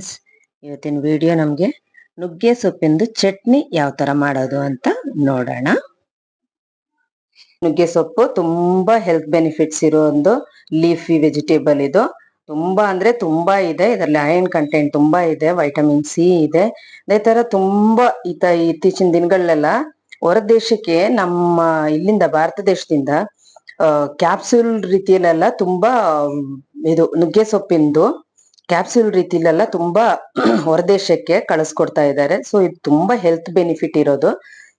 Friends ಇವತ್ತಿನ video ನಮಗೆ ನುಗ್ಗೆ ಸೊಪ್ಪಿಂದು ಚಟ್ನಿ ಯಾವ ತರ ಮಾಡೋದು ಅಂತ ನೋಡೋಣ. ನುಗ್ಗೆ ಸೊಪ್ಪು ತುಂಬಾ ಹೆಲ್ತ್ ಬೆನಿಫಿಟ್ಸ್ ಇರೋ ಒಂದು ಲೀಫಿ ವೆಜಿಟೇಬಲ್ ಇದು. ತುಂಬಾ ಅಂದ್ರೆ ತುಂಬಾ ಇದೆ, ಇದರಲ್ಲಿ ಐರನ್ ಕಂಟೆಂಟ್ ತುಂಬಾ ಇದೆ ವೈಟಮಿನ್ ಸಿ ಇದೆ. ಅದೇ ತರ ತುಂಬಾ ಈತ ಇತ್ತೀಚಿನ ದಿನಗಳಲ್ಲೆಲ್ಲ ಹೊರ ದೇಶಕ್ಕೆ ನಮ್ಮ ಇಲ್ಲಿಂದ ಭಾರತ ದೇಶದಿಂದ ಕ್ಯಾಪ್ಸೂಲ್ ರೀತಿಯಲ್ಲೆಲ್ಲ ತುಂಬಾ, ಇದು ನುಗ್ಗೆ ಸೊಪ್ಪಿಂದು ಕ್ಯಾಪ್ಸೂಲ್ ರೀತಿಲೆಲ್ಲ ತುಂಬಾ ಹೊರದೇಶಕ್ಕೆ ಕಳಿಸ್ಕೊಡ್ತಾ ಇದ್ದಾರೆ. ಸೊ ಇದು ತುಂಬಾ ಹೆಲ್ತ್ ಬೆನಿಫಿಟ್ ಇರೋದು.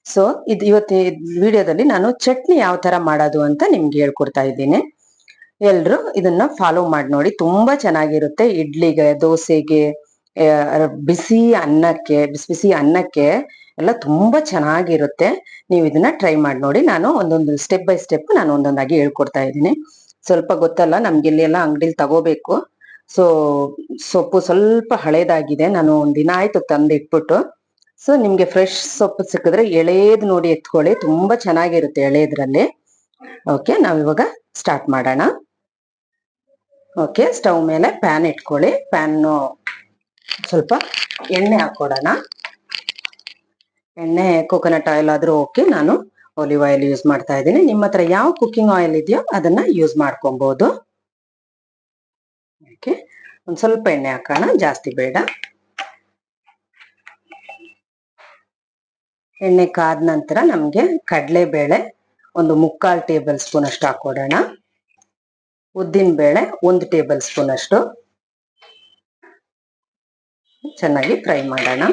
ಸೊ ಇದು ಇವತ್ತು ವಿಡಿಯೋದಲ್ಲಿ ನಾನು ಚಟ್ನಿ ಯಾವ ತರ ಮಾಡೋದು ಅಂತ ನಿಮ್ಗೆ ಹೇಳ್ಕೊಡ್ತಾ ಇದ್ದೀನಿ. ಎಲ್ರು ಇದನ್ನ ಫಾಲೋ ಮಾಡಿ ನೋಡಿ. ತುಂಬಾ ಚೆನ್ನಾಗಿರುತ್ತೆ. ಇಡ್ಲಿಗೆ, ದೋಸೆಗೆ ಬಿಸಿ ಅನ್ನಕ್ಕೆ, ಬಿಸಿ ಬಿಸಿ ಅನ್ನಕ್ಕೆ ಎಲ್ಲ ತುಂಬಾ ಚೆನ್ನಾಗಿರುತ್ತೆ. ನೀವು ಇದನ್ನ ಟ್ರೈ ಮಾಡಿ ನೋಡಿ. ನಾನು ಒಂದೊಂದು ಸ್ಟೆಪ್ ಬೈ ಸ್ಟೆಪ್ ನಾನು ಒಂದೊಂದಾಗಿ ಹೇಳ್ಕೊಡ್ತಾ ಇದ್ದೀನಿ. ಸ್ವಲ್ಪ ಗೊತ್ತಲ್ಲ, ನಮ್ಗೆ ಇಲ್ಲಿ ಎಲ್ಲ ಅಂಗಡಿಲಿ ತಗೋಬೇಕು. ಸೊ ಸೊಪ್ಪು ಸ್ವಲ್ಪ ಹಳೇದಾಗಿದೆ. ನಾನು ಒಂದ್ ದಿನ ಆಯ್ತು ತಂದು ಇಟ್ಬಿಟ್ಟು ಸೊ ನಿಮ್ಗೆ ಫ್ರೆಶ್ ಸೊಪ್ಪು ಸಿಕ್ಕಿದ್ರೆ ಎಳೆದ್ ನೋಡಿ ಎತ್ಕೊಳ್ಳಿ. ತುಂಬಾ ಚೆನ್ನಾಗಿರುತ್ತೆ ಎಳೆಯದ್ರಲ್ಲಿ ಓಕೆ ನಾವಿವಾಗ ಸ್ಟಾರ್ಟ್ ಮಾಡೋಣ. ಓಕೆ ಸ್ಟವ್ ಮೇಲೆ ಪ್ಯಾನ್ ಇಟ್ಕೊಳ್ಳಿ. ಪ್ಯಾನ್ ಸ್ವಲ್ಪ ಎಣ್ಣೆ ಹಾಕೊಡೋಣ ಎಣ್ಣೆ ಕೋಕೋನಟ್ ಆಯಿಲ್ ಆದ್ರೂ ಓಕೆ ನಾನು ಒಲಿವ್ ಆಯಿಲ್ ಯೂಸ್ ಮಾಡ್ತಾ ಇದ್ದೀನಿ. ನಿಮ್ಮ ಹತ್ರ ಯಾವ ಕುಕ್ಕಿಂಗ್ ಆಯಿಲ್ ಇದೆಯೋ ಅದನ್ನ ಯೂಸ್ ಮಾಡ್ಕೊಬಹುದು ಓಕೆ ಒಂದ್ ಸ್ವಲ್ಪ ಎಣ್ಣೆ ಹಾಕೋಣ, ಜಾಸ್ತಿ ಬೇಡ. ಎಣ್ಣೆ ಕಾದ ನಂತರ ನಮ್ಗೆ ಕಡಲೆಬೇಳೆ ಒಂದು ಮುಕ್ಕಾಲ್ ಟೇಬಲ್ ಸ್ಪೂನ್ ಅಷ್ಟು ಹಾಕೊಡೋಣ. ಉದ್ದಿನ ಬೇಳೆ ಒಂದು ಟೇಬಲ್ ಸ್ಪೂನ್ ಅಷ್ಟು. ಚೆನ್ನಾಗಿ ಫ್ರೈ ಮಾಡೋಣ.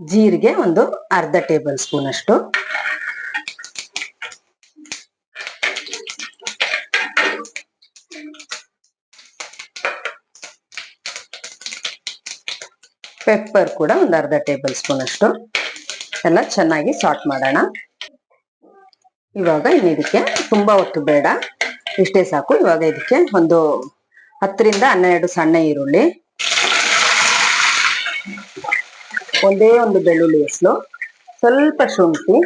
ಜೀರಿಗೆ ಒಂದು ಅರ್ಧ ಟೇಬಲ್ ಸ್ಪೂನ್ ಅಷ್ಟು. ಪೆಪ್ಪರ್ ಕೂಡ ಒಂದು ಅರ್ಧ ಟೇಬಲ್ ಸ್ಪೂನ್ ಅಷ್ಟು. ಎಲ್ಲ ಚೆನ್ನಾಗಿ ಸಾಟ್ ಮಾಡೋಣ. ಇವಾಗ ಇನ್ನು ಇದಕ್ಕೆ ತುಂಬಾ ಹೊತ್ತು ಬೇಡ. ಇಷ್ಟೇ ಸಾಕು. ಇವಾಗ ಇದಕ್ಕೆ ಒಂದು ಹತ್ತರಿಂದ ಹನ್ನೆರಡು ಸಣ್ಣ ಈರುಳ್ಳಿ. ಒಂದೇ ಒಂದು ಬೆಳ್ಳುಳ್ಳಿ ಹೆಸರು ಸ್ವಲ್ಪ ಶುಂಠಿ.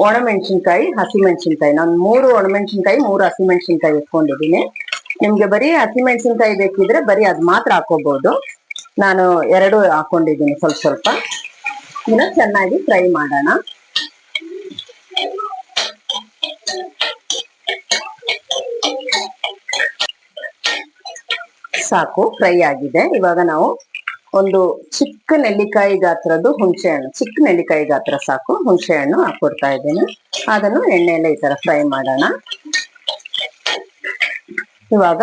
ಒಣಮೆಣಸಿನ್ಕಾಯಿ, ಹಸಿಮೆಣಸಿನ್ಕಾಯಿ. ನಾನು ಮೂರು ಒಣಮೆಣಸಿನ್ಕಾಯಿ, ಮೂರು ಹಸಿಮೆಣಸಿನ್ಕಾಯಿ ಇಟ್ಕೊಂಡಿದ್ದೀನಿ ನಿಮ್ಗೆ ಬರೀ ಹಸಿಮೆಣಸಿನ್ಕಾಯಿ ಬೇಕಿದ್ರೆ ಬರೀ ಅದು ಮಾತ್ರ ಹಾಕೋಬಹುದು ನಾನು ಎರಡು ಹಾಕೊಂಡಿದ್ದೀನಿ ಸ್ವಲ್ಪ ಸ್ವಲ್ಪ. ಇದನ್ನ ಚೆನ್ನಾಗಿ ಫ್ರೈ ಮಾಡೋಣ. ಸಾಕು, ಫ್ರೈ ಆಗಿದೆ. ಇವಾಗ ನಾವು ಒಂದು ಚಿಕ್ಕ ನೆಲ್ಲಿಕಾಯಿ ಗಾತ್ರದ್ದು ಹುಣಸೆ ಹಣ್ಣು, ಚಿಕ್ಕ ನೆಲ್ಲಿಕಾಯಿ ಗಾತ್ರ ಸಾಕು. ಹುಣಸೆ ಹಣ್ಣು ಹಾಕೊಡ್ತಾ ಇದ್ದೀನಿ. ಅದನ್ನು ಎಣ್ಣೆಯಲ್ಲೇ ಈ ತರ ಫ್ರೈ ಮಾಡೋಣ. ಇವಾಗ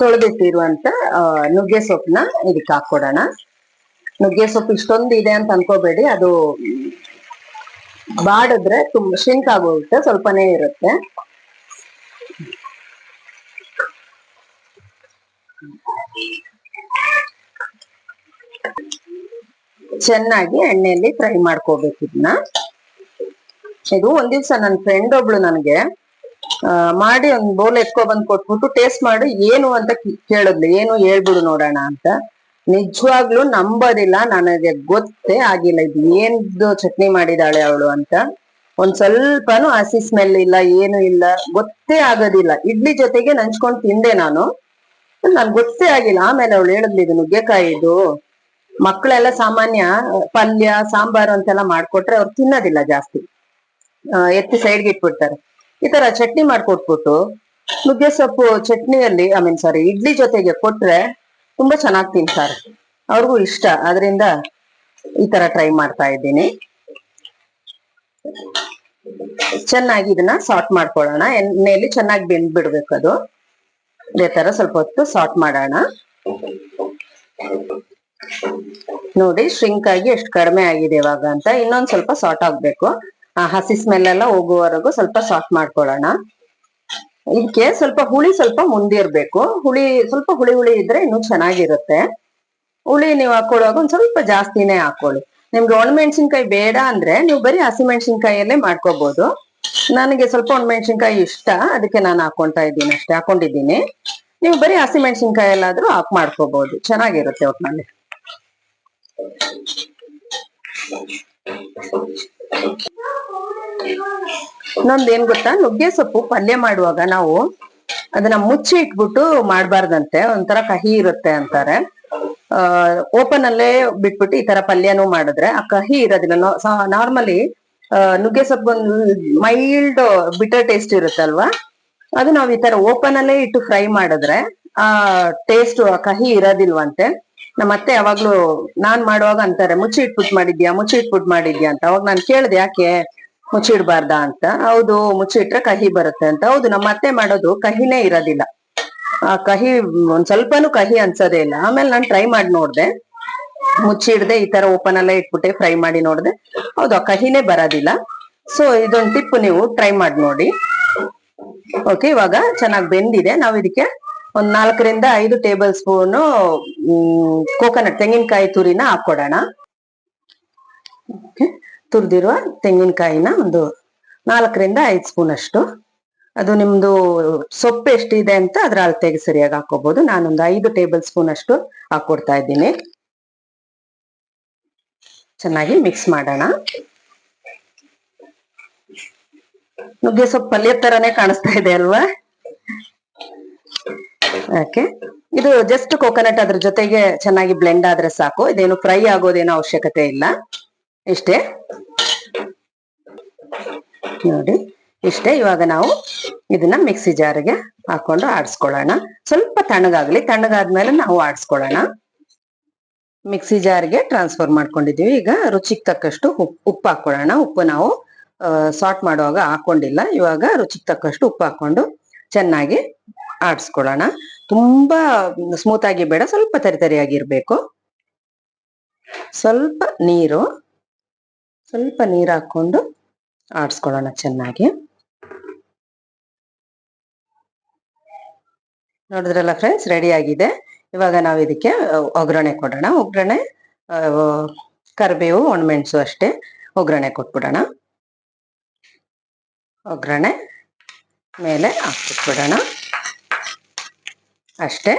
ತೊಳೆದಿಟ್ಟಿರುವಂತ ನುಗ್ಗೆ ಸೊಪ್ಪನ್ನ ಇದಕ್ಕೆ ಹಾಕೊಡೋಣ ನುಗ್ಗೆ ಸೊಪ್ಪು ಇಷ್ಟೊಂದು ಇದೆ ಅಂತ ಅನ್ಕೋಬೇಡಿ. ಅದು ಬಾಡಿದ್ರೆ ತುಂಬ ಶಿಂಕ್ ಆಗೋಗುತ್ತೆ, ಸ್ವಲ್ಪನೇ ಇರುತ್ತೆ. ಚೆನ್ನಾಗಿ ಎಣ್ಣೆಯಲ್ಲಿ ಫ್ರೈ ಮಾಡ್ಕೋಬೇಕು ಇದನ್ನ. ಇದು ಒಂದ್ ದಿವ್ಸ ನನ್ನ ಫ್ರೆಂಡ್ ಒಬ್ಳು ನನಗೆ ಮಾಡಿ ಒಂದ್ ಬೋಲ್ ಎತ್ಕೊ ಬಂದ್ ಕೊಟ್ಬಿಟ್ಟು ಟೇಸ್ಟ್ ಮಾಡಿ, ಏನು ಅಂತ ಕೇಳಿದ್ಲು, ಏನು ಹೇಳ್ಬಿಡು ನೋಡೋಣ ಅಂತ. ನಿಜವಾಗ್ಲೂ ನಂಬೋದಿಲ್ಲ, ನನಗೆ ಗೊತ್ತೇ ಆಗಿಲ್ಲ, ಇದು ಏನ್ದು ಚಟ್ನಿ ಮಾಡಿದಾಳೆ ಅವಳು ಅಂತ. ಒಂದ್ ಸ್ವಲ್ಪನು ಹಸಿ ಸ್ಮೆಲ್ ಇಲ್ಲ, ಏನು ಇಲ್ಲ, ಗೊತ್ತೇ ಆಗೋದಿಲ್ಲ. ಇಡ್ಲಿ ಜೊತೆಗೆ ನಂಚ್ಕೊಂಡ್ ತಿಂದೆ ನಾನು. ನನ್ ಗೊತ್ತೇ ಆಗಿಲ್ಲ, ಆಮೇಲೆ ಅವಳು ಹೇಳಿದ್ಲು, ಇದು ನುಗ್ಗೆಕಾಯಿ ಇದು. ಮಕ್ಕಳೆಲ್ಲ ಸಾಮಾನ್ಯ, ಪಲ್ಯ, ಸಾಂಬಾರು ಅಂತೆಲ್ಲ ಮಾಡ್ಕೊಟ್ರೆ ಅವ್ರು ತಿನ್ನೋದಿಲ್ಲ ಜಾಸ್ತಿ. ಎತ್ತಿ ಸೈಡ್ಗೆ ಇಟ್ಬಿಡ್ತಾರೆ. ಈ ತರ ಚಟ್ನಿ ಮಾಡ್ಕೊಟ್ಬಿಟ್ಟು ನುಗ್ಗೆ ಸೊಪ್ಪು ಚಟ್ನಿಯಲ್ಲಿ ಐ ಮೀನ್ ಸಾರಿ ಇಡ್ಲಿ ಜೊತೆಗೆ ಕೊಟ್ರೆ ತುಂಬಾ ಚೆನ್ನಾಗಿ ತಿಂತಾರೆ. ಅವ್ರಿಗೂ ಇಷ್ಟ. ಅದರಿಂದ ಈ ತರ ಟ್ರೈ ಮಾಡ್ತಾ ಇದ್ದೀನಿ. ಚೆನ್ನಾಗಿ ಇದನ್ನ ಸಾಟ್ ಮಾಡ್ಕೊಳ್ಳೋಣ. ಎಣ್ಣೆಯಲ್ಲಿ ಚೆನ್ನಾಗಿ ಬೆಂದ್ ಬಿಡ್ಬೇಕು ಅದು. ಅದೇ ತರ ಸ್ವಲ್ಪ ಹೊತ್ತು ಸಾರ್ಟ್ ಮಾಡೋಣ. ನೋಡಿ ಶ್ರಿಂಕ್ ಆಗಿ ಎಷ್ಟು ಕಡಿಮೆ ಆಗಿದೆ ಇವಾಗ ಅಂತ ಇನ್ನೊಂದ್ ಸ್ವಲ್ಪ ಸಾರ್ಟ್ ಆಗ್ಬೇಕು ಹಸಿ ಸ್ಮೆಲ್ ಎಲ್ಲ ಹೋಗುವವರೆಗೂ ಸ್ವಲ್ಪ ಸಾಫ್ಟ್ ಮಾಡ್ಕೊಳ್ಳೋಣ. ಇದಕ್ಕೆ ಸ್ವಲ್ಪ ಹುಳಿ ಸ್ವಲ್ಪ ಮುಂದಿರ್ಬೇಕು. ಹುಳಿ, ಸ್ವಲ್ಪ ಹುಳಿ ಹುಳಿ ಇದ್ರೆ ಇನ್ನೂ ಚೆನ್ನಾಗಿರುತ್ತೆ. ಹುಳಿ ನೀವು ಹಾಕೊಳ್ಳುವಾಗ ಒಂದ್ ಸ್ವಲ್ಪ ಜಾಸ್ತಿನೇ ಹಾಕೊಳ್ಳಿ. ನಿಮ್ಗೆ ಒಣಮೆಣಸಿನ್ಕಾಯಿ ಬೇಡ ಅಂದ್ರೆ ನೀವು ಬರೀ ಹಸಿಮೆಣಸಿನ್ಕಾಯಲ್ಲೇ ಮಾಡ್ಕೋಬಹುದು ನನಗೆ ಸ್ವಲ್ಪ ಒಣಮೆಣಸಿನ್ಕಾಯಿ ಇಷ್ಟ, ಅದಕ್ಕೆ ನಾನು ಹಾಕೊಂತಾ ಇದ್ದೀನಿ ಅಷ್ಟೇ, ಹಾಕೊಂಡಿದ್ದೀನಿ. ನೀವು ಬರೀ ಹಸಿಮೆಣಸಿನ್ಕಾಯಿ ಎಲ್ಲಾದ್ರೂ ಹಾಕ್ ಮಾಡ್ಕೋಬಹುದು ಚೆನ್ನಾಗಿರುತ್ತೆ ಒಟ್ನಲ್ಲಿ. ಇನ್ನೊಂದ್ ಏನ್ ಗೊತ್ತಾ? ನುಗ್ಗೆ ಸೊಪ್ಪು ಪಲ್ಯ ಮಾಡುವಾಗ ನಾವು ಅದನ್ನ ಮುಚ್ಚಿ ಇಟ್ಬಿಟ್ಟು ಮಾಡ್ಬಾರ್ದಂತೆ. ಒಂಥರ ಕಹಿ ಇರುತ್ತೆ ಅಂತಾರೆ. ಆ ಓಪನ್ ಅಲ್ಲೇ ಬಿಟ್ಬಿಟ್ಟು ಈ ತರ ಪಲ್ಯನೂ ಮಾಡಿದ್ರೆ ಆ ಕಹಿ ಇರೋದಿಲ್ಲ. ನಾರ್ಮಲಿ ನುಗ್ಗೆ ಸೊಪ್ಪು ಒಂದು ಮೈಲ್ಡ್ ಬಿಟರ್ ಟೇಸ್ಟ್ ಇರುತ್ತಲ್ವಾ? ಅದು ನಾವ್ ಈ ತರ ಓಪನ್ ಅಲ್ಲೇ ಇಟ್ಟು ಫ್ರೈ ಮಾಡಿದ್ರೆ ಆ ಟೇಸ್ಟ್ ಕಹಿ ಇರೋದಿಲ್ವಂತೆ. ನಮ್ಮ ಅತ್ತೆ ಯಾವಾಗ್ಲೂ ನಾನ್ ಮಾಡುವಾಗ ಅಂತಾರೆ, ಮುಚ್ಚಿ ಇಟ್ಬಿಟ್ ಮಾಡಿದ್ಯಾ, ಮುಚ್ಚಿ ಇಟ್ಬಿಟ್ಟು ಮಾಡಿದ್ಯಾ? ಅಂತ. ಅವಾಗ ನಾನು ಕೇಳ್ದೆ, ಯಾಕೆ ಮುಚ್ಚಿಡ್ಬಾರ್ದಾ ಅಂತ. ಹೌದು ಮುಚ್ಚಿಟ್ರೆ ಕಹಿ ಬರುತ್ತೆ ಅಂತ. ಹೌದು, ನಮ್ಮ ಅತ್ತೆ ಮಾಡೋದು ಕಹಿನೇ ಇರೋದಿಲ್ಲ. ಆ ಕಹಿ ಒಂದ್ ಸ್ವಲ್ಪನೂ ಕಹಿ ಅನ್ಸೋದೇ ಇಲ್ಲ. ಆಮೇಲೆ ನಾನು ಟ್ರೈ ಮಾಡಿ ನೋಡ್ದೆ. ಮುಚ್ಚಿಡ್ದೆ ಈ ತರ ಓಪನ್ ಅಲ್ಲೇ ಇಟ್ಬಿಟ್ಟೆ ಫ್ರೈ ಮಾಡಿ ನೋಡ್ದೆ. ಹೌದು, ಆ ಕಹಿನೇ ಬರೋದಿಲ್ಲ. ಸೊ ಇದೊಂದು ಟಿಪ್ ನೀವು ಟ್ರೈ ಮಾಡಿ ನೋಡಿ. ಓಕೆ ಇವಾಗ ಚೆನ್ನಾಗಿ ಬೆಂದಿದೆ. ನಾವು ಇದಕ್ಕೆ ಒಂದ್ ನಾಲ್ಕರಿಂದ ಐದು ಟೇಬಲ್ ಸ್ಪೂನ್ ಕೋಕೋನಟ್ ತೆಂಗಿನಕಾಯಿ ತುರಿನ ಹಾಕೊಡೋಣ ತುರಿದಿರುವ ತೆಂಗಿನಕಾಯಿನ ಒಂದು ನಾಲ್ಕರಿಂದ ಐದು ಸ್ಪೂನ್ ಅಷ್ಟು. ಅದು ನಿಮ್ದು ಸೊಪ್ಪು ಎಷ್ಟಿದೆ ಅಂತ ಅದ್ರ ಅಳತೆಗೆ ಸರಿಯಾಗಿ ಹಾಕೋಬಹುದು ನಾನೊಂದು ಐದು ಟೇಬಲ್ ಸ್ಪೂನ್ ಅಷ್ಟು ಹಾಕೊಡ್ತಾ ಇದ್ದೀನಿ. ಚೆನ್ನಾಗಿ ಮಿಕ್ಸ್ ಮಾಡೋಣ. ನುಗ್ಗೆ ಸೊಪ್ಪು ಪಲ್ಯ ತರನೇ ಕಾಣಿಸ್ತಾ ಇದೆ ಅಲ್ವಾ? ಓಕೆ ಇದು ಜಸ್ಟ್ ಕೋಕೋನಟ್ ಅದ್ರ ಜೊತೆಗೆ ಚೆನ್ನಾಗಿ ಬ್ಲೆಂಡ್ ಆದ್ರೆ ಸಾಕು. ಇದೇನು ಫ್ರೈ ಆಗೋದೇನೋ ಅವಶ್ಯಕತೆ ಇಲ್ಲ. ಇಷ್ಟೇ? ನೋಡಿ. ಇಷ್ಟೇ. ಇವಾಗ ನಾವು ಇದನ್ನ ಮಿಕ್ಸಿ ಜಾರ್ಗೆ ಹಾಕೊಂಡು ಆಡಿಸ್ಕೊಳ್ಳೋಣ. ಸ್ವಲ್ಪ ತಣ್ಣಗಾಗ್ಲಿ. ತಣ್ಣಗಾದ್ಮೇಲೆ ನಾವು ಆಡಿಸ್ಕೊಳ್ಳೋಣ. ಮಿಕ್ಸಿ ಜಾರ್ಗೆ ಟ್ರಾನ್ಸ್ಫರ್ ಮಾಡ್ಕೊಂಡಿದೀವಿ ಈಗ ರುಚಿಗೆ ತಕ್ಕಷ್ಟು ಉಪ್ ಉಪ್ಪು ಹಾಕೊಳ್ಳೋಣ. ಉಪ್ಪು ನಾವು ಸಾಟ್ ಮಾಡುವಾಗ ಹಾಕೊಂಡಿಲ್ಲ. ಇವಾಗ ರುಚಿಗೆ ತಕ್ಕಷ್ಟು ಉಪ್ಪು ಹಾಕೊಂಡು ಚೆನ್ನಾಗಿ ಆಡಿಸ್ಕೊಳ್ಳೋಣ ತುಂಬಾ ಸ್ಮೂತ್ ಆಗಿ ಬೇಡ, ಸ್ವಲ್ಪ ತರಿ ತರಿಯಾಗಿರ್ಬೇಕು. ಸ್ವಲ್ಪ ನೀರು ಸ್ವಲ್ಪ ನೀರು ಹಾಕೊಂಡು ಆಡಿಸ್ಕೊಳ್ಳೋಣ ಚೆನ್ನಾಗಿ. ನೋಡಿದ್ರಲ್ಲ ಫ್ರೆಂಡ್ಸ್ ರೆಡಿ ಆಗಿದೆ. ಇವಾಗ ನಾವು ಇದಕ್ಕೆ, ಒಗ್ಗರಣೆ ಕೊಡೋಣ. ಒಗ್ಗರಣೆ ಕರಿಬೇವು ಒಣಮೆಣಸು ಅಷ್ಟೇ ಒಗ್ಗರಣೆ ಕೊಟ್ಬಿಡೋಣ. ಒಗ್ಗರಣೆ ಮೇಲೆ ಹಾಕ್ಬಿಟ್ಬಿಡೋಣ. ಅಷ್ಟೇ.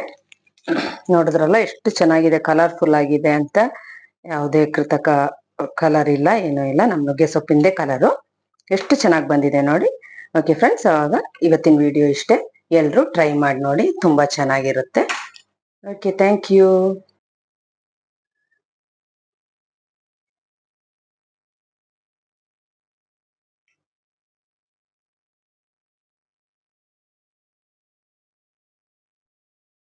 ನೋಡಿದ್ರಲ್ಲ ಎಷ್ಟು ಚೆನ್ನಾಗಿದೆ ಕಲರ್ಫುಲ್ ಆಗಿದೆ ಅಂತ. ಯಾವುದೇ ಕೃತಕ ಕಲರ್ ಇಲ್ಲ, ಏನೂ ಇಲ್ಲ. ನಮ್ಮ ನುಗ್ಗೆ ಸೊಪ್ಪಿಂದೇ ಕಲರು ಎಷ್ಟು ಚೆನ್ನಾಗಿ ಬಂದಿದೆ ನೋಡಿ. ಓಕೆ ಫ್ರೆಂಡ್ಸ್ ಅವಾಗ ಇವತ್ತಿನ ವಿಡಿಯೋ ಇಷ್ಟೇ. ಎಲ್ಲರೂ ಟ್ರೈ ಮಾಡಿ ನೋಡಿ, ತುಂಬ ಚೆನ್ನಾಗಿರುತ್ತೆ. Okay thank you